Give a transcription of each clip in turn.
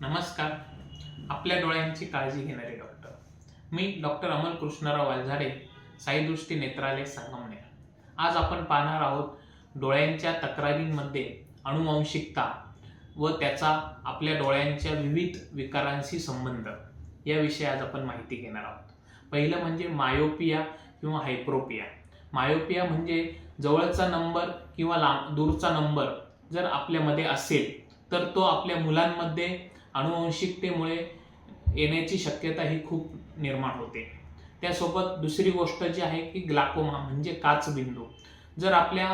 नमस्कार. आपल्या डोळ्यांची काळजी घेणारे डॉक्टर. मी डॉक्टर अमल कृष्णराव वालझाडे साईदृष्टी नेत्रालय संगमनेर. आज आपण पाहणार आहोत डोळ्यांच्या तक्रारींमध्ये अनुवांशिकता व त्याचा आपल्या डोळ्यांच्या विविध विकारांशी संबंध. याविषयी आज आपण माहिती घेणार आहोत. पहिलं म्हणजे मायोपिया किंवा हायप्रोपिया. मायोपिया म्हणजे जवळचा नंबर किंवा लांब दूरचा नंबर जर आपल्यामध्ये असेल तर तो आपल्या मुलांमध्ये अनुवंशिकतेमुळे येण्याची शक्यता ही खूप निर्माण होते. त्यासोबत दुसरी गोष्ट जी आहे की ग्लाकोमा म्हणजे काचबिंदू. जर आपल्या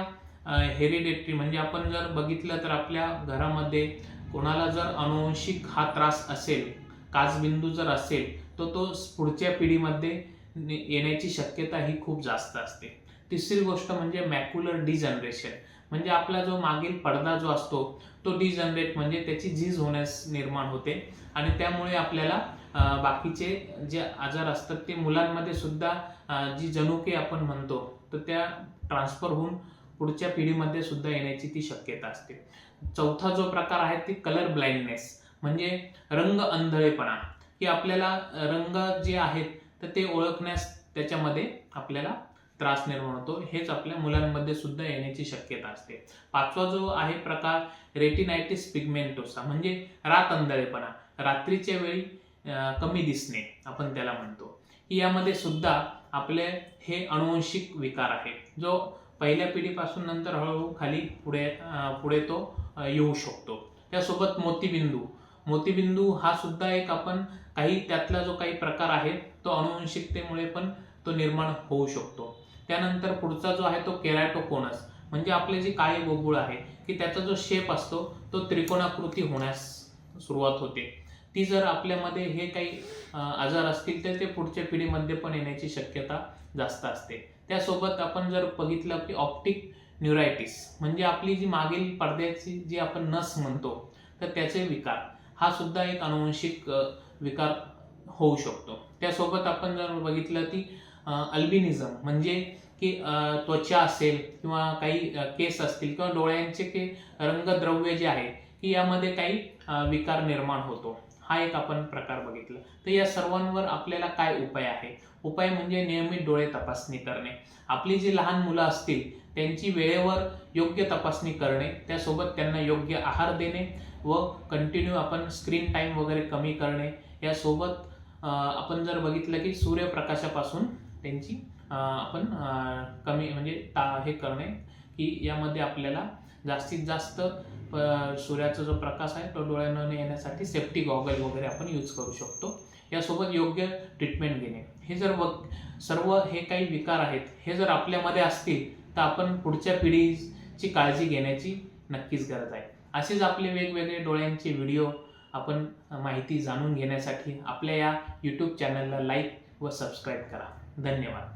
हेरिडेटरी म्हणजे आपण जर बघितलं तर आपल्या घरामध्ये कोणाला जर अनुवंशिक हा त्रास असेल काचबिंदू जर असेल तर तो पुढच्या पिढीमध्ये येण्याची शक्यता ही खूप जास्त असते. तिसरी गोष्ट म्हणजे मॅक्युलर डिजनरेशन. म्हणजे आपला जो मागील पडदा जो असतो तो डिजनरेट म्हणजे त्याची झीज होण्यास निर्माण होते. आणि त्यामुळे आपल्याला बाकीचे जे आजार असतात ते मुलांमध्ये सुद्धा जी जनुके आपण म्हणतो तर त्या ट्रान्सफर होऊन पुढच्या पिढीमध्ये सुद्धा येण्याची ती शक्यता असते. चौथा जो प्रकार आहे ती कलर ब्लाइंडनेस म्हणजे रंग अंधळेपणा. की आपल्याला रंग जे आहेत तर ते ओळखण्यास त्याच्यामध्ये आपल्याला त्रास निर्माण होतो हेच आपल्या मुलांमध्ये सुद्धा येण्याची शक्यता असते. पाचवा जो आहे प्रकार रेटिनायटिस पिगमेंटोसा म्हणजे रात अंधळेपणा रात्रीच्या वेळी कमी दिसणे आपण त्याला म्हणतो. की यामध्ये सुद्धा आपले हे अनुवंशिक विकार आहे जो पहिल्या पिढीपासून नंतर हळूहळू खाली पुढे पुढे तो येऊ शकतो. त्यासोबत मोतीबिंदू मोतीबिंदू हा सुद्धा एक आपण काही त्यातला जो काही प्रकार आहे तो अनुवंशिकतेमुळे पण तो निर्माण होऊ शकतो. त्यानंतर पुढचा जो आहे तो केरॅटोकोनस. म्हणजे आपले जी काळी बोबुळ आहे की त्याचा जो शेप असतो तो त्रिकोणाकृती होण्यास सुरुवात होते. ती जर आपल्यामध्ये हे काही आजार असतील तर ते पुढच्या पिढीमध्ये पण येण्याची शक्यता जास्त असते. त्यासोबत आपण जर बघितलं की ऑप्टिक न्युरायटिस म्हणजे आपली जी मागील पडद्याची जी आपण नस म्हणतो तर त्याचे विकार. हा सुद्धा एक अनुवंशिक विकार होऊ शकतो. त्यासोबत आपण जर बघितलं की अल्बिनिझम म्हणजे की त्वचा असेल किंवा काही केस असतील किंवा डोळ्यांचे के रंगद्रव्य जे आहे की यामध्ये काही विकार निर्माण होतो. हा एक आपण प्रकार बघितला. तर या सर्वांवर आपल्याला काय उपाय आहे? उपाय म्हणजे नियमित डोळे तपासणी करणे. आपली जी लहान मुलं असतील त्यांची वेळेवर योग्य तपासणी करणे त्यासोबत त्यांना योग्य आहार देणे व कंटिन्यू आपण स्क्रीन टाईम वगैरे कमी करणे. यासोबत आपण जर बघितलं की सूर्यप्रकाशापासून त्यांची आपण कमी म्हणजे ता हे करणे की यामध्ये आपल्याला जास्तीत जास्त सूर्याचा जो प्रकाश आहे तो डोळ्यांना न येण्यासाठी सेफ्टी गॉगल वगैरे आपण यूज करू शकतो. यासोबत योग्य ट्रीटमेंट घेणे. हे जर व सर्व हे काही विकार आहेत हे जर आपल्यामध्ये असतील तर आपण पुढच्या पिढीची काळजी घेण्याची नक्कीच गरज आहे. असेच आपले वेगवेगळे डोळ्यांचे व्हिडिओ आपण माहिती जाणून घेण्यासाठी आपल्या या यूट्यूब चॅनलला लाईक व सबस्क्राईब करा. धन्यवाद.